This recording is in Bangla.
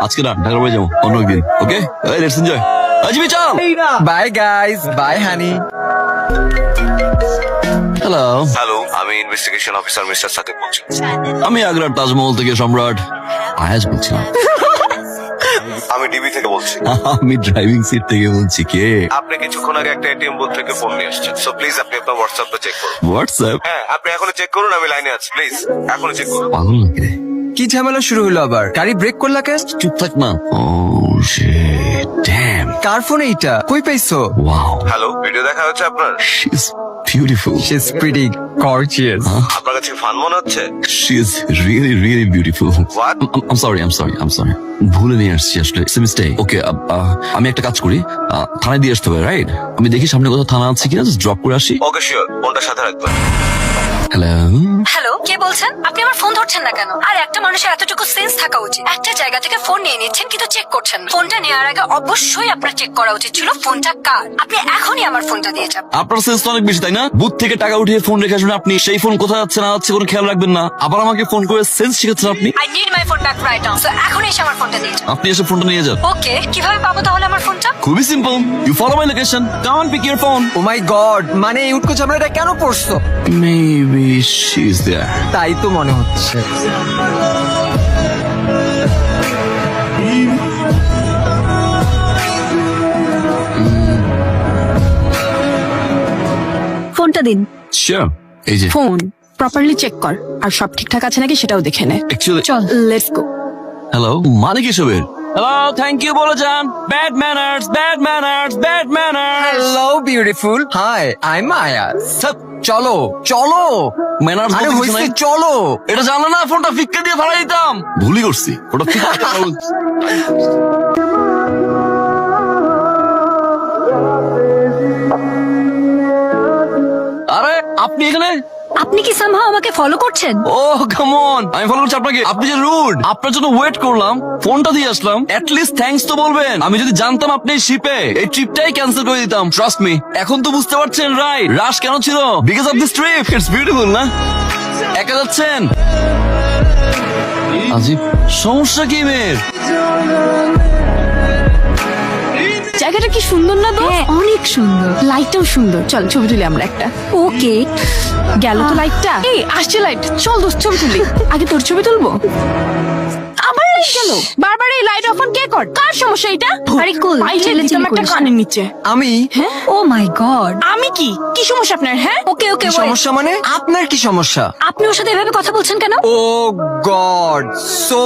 আজকে না ঢাকার বাড়ি যাব অন্য একদিন ওকে? Let's enjoy. আজিবি চল! Bye guys bye honey hello hello আমি ইনভেস্টিগেশন অফিসার মিস্টার সাকিব বলছি। আমি আগ্রার তাজমহল থেকে সম্রাট আয়াজ বলছিলাম। আমি ডিবি থেকে বলছি। আমি ড্রাইভিং সিট থেকে বলছি কে? আপনি কিছুক্ষণ আগে একটা এটিএম বুথ থেকে ফোন নিয়ে এসেছেন সো প্লিজ আপনি আপনার হোয়াটসঅ্যাপটা চেক করুন। হোয়াটসঅ্যাপ হ্যাঁ আপনি এখনও চেক করুন আমি লাইনে আছি প্লিজ এখনও চেক করুন। পাগল নাকি রে? কি ঝামেলা শুরু হলো আবার? গাড়ি ব্রেক করলা কে চুপ থাক না। ও শিট ড্যাম কার ফোন এইটা? কই পাইছো? ওয়াও হ্যালো ভিডিও দেখা হচ্ছে আপনার? She is beautiful she is pretty gorgeous আপনার কাছে ফান মনে হচ্ছে? She is really really beautiful What? I'm sorry I'm sorry I'm sorry ভুলে নিয়ে আসছি আসলে ইটস মিস্টেক ওকে আমি একটা কাজ করি। আহ, থানায় দিয়ে আসতে হবে রাইট আমি দেখি সামনে কোথাও থানা আছে কিনা জাস্ট ড্রপ করে আসি। ওকে শিওর ফোনটা সাথে রাখবেন। হ্যালো হ্যালো কে বলছেন? আপনি আমার ফোন ধরছেন না কেন? আর একটা মানুষের এতটুকু সেন্স থাকা উচিত। একটা জায়গা থেকে ফোন নিয়ে নিচ্ছেন কিন্তু চেক করছেন ফোনটা নেওয়ার আগে অবশ্যই আপনার চেক করা উচিত ছিল ফোনটা কার? আপনি এখনই আমার ফোনটা দিয়ে যান। আপনার সেন্স তো অনেক বেশি তাই না? বুথ থেকে টাকা উঠিয়ে ফোন রেখে আসবেন আপনি। সেই ফোন কোথায় যাচ্ছে না যাচ্ছে কোনো খেয়াল রাখবেন না। আবার আমাকে ফোন করে সেন্স শিখাচ্ছেন আপনি। I need my phone back right now so এখনই এসে আমার ফোনটা দিয়ে যান। আপনি এসে ফোনটা নিয়ে যান। ওকে কীভাবে পাবো তাহলে আমার ফোনটা খুবই simple you follow my location come on pick your phone oh my God মানে এই উটকো ঝামেলাটা কেন পড়ছো? মেবি শি ইজ দেয়ার তাই তো মনে হচ্ছে। ফোনটা দিন। শিওর এই যে। ফোন প্রপারলি চেক কর আর সব ঠিকঠাক আছে নাকি সেটাও দেখে নে। অ্যাকচুয়ালি চল লেটস গো হ্যালো মানে কি সবের হ্যালো থ্যাংক ইউ বলে যান bad manners bad manners bad manners hello beautiful hi I am Ayas চলো চলো। ম্যানার্স আরে হইছে চলো। এটা জানো না ফোনটা ফিক্কা দিয়ে ভাড়া দিতাম। ভুলই করছি ওটা ফিক্কা আরে আপনি এখানে? আপনি কি সামহাও আমাকে ফলো করছেন? ও কাম অন আমি ফলো করছি আপনাকে। আপনি যে রুড আপনার জন্য ওয়েট করলাম ফোনটা দিয়ে আসলাম। অ্যাট লিস্ট থ্যাঙ্কস তো বলবেন। আমি যদি জানতাম আপনি শিপে এই ট্রিপটাই ক্যান্সেল করে দিতাম। ট্রাস্ট মি এখন তো বুঝতে পারছেন রাইট রাশ কেন ছিল? Because of this trip it's beautiful না? একা যাচ্ছেন? আজিব, সমস্যা কি মেয়ের? জায়গাটা কি সুন্দর না তো হ্যাঁ অনেক সুন্দর। লাইটটাও সুন্দর। চল ছবি তুলি আমরা একটা। ওকে। গেল তো লাইটটা এই আসছে লাইট চল দোস্ত ছবি তুলি। আগে তোর ছবি তুলবো? আবার লাইট গেল। বারবার এই লাইট অফ অন কে কর? কার সমস্যা এটা? আরে একটা কানের নিচে। আমি? ও মাই গড আমি কি? কি সমস্যা আপনার হ্যাঁ? ওকে ওকে কি সমস্যা মানে? আপনার কি সমস্যা? আপনি ওর সাথে এভাবে কথা বলছেন কেন? ও গড সো